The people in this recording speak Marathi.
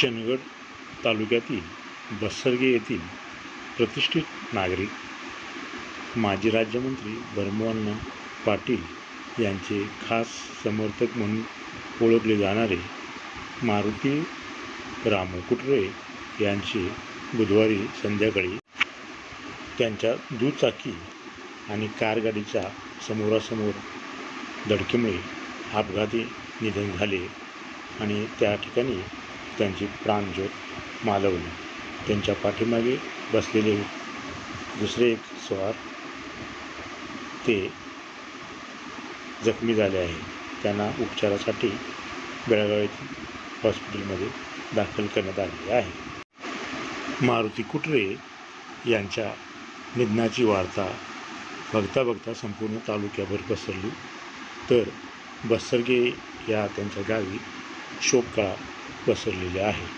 चंदगड तालुक्यातील बसरगे येथील प्रतिष्ठित नागरिक माजी राज्यमंत्री धर्मवन्न पाटील यांचे खास समर्थक म्हणून ओळखले जाणारे मारुती रामू कुटरे यांचे बुधवारी संध्याकाळी त्यांच्या दुचाकी आणि कारगाडीच्या समोरासमोर धडकेमुळे अपघाती निधन झाले आणि त्या ठिकाणी त्यांची प्राणज्योत मालवली त्यांच्या पाठीमागे बसलेले दुसरे एक स्वार ते जखमी झाले आहे. त्यांना उपचारासाठी बेळगाव येथील हॉस्पिटलमध्ये दाखल करण्यात आलेले आहे. मारुती कुटरे यांच्या निधनाची वार्ता बघता बघता संपूर्ण तालुक्याभर पसरली. तर बसरगे या त्यांच्या गावी शोककाळा पसरलेले आहे.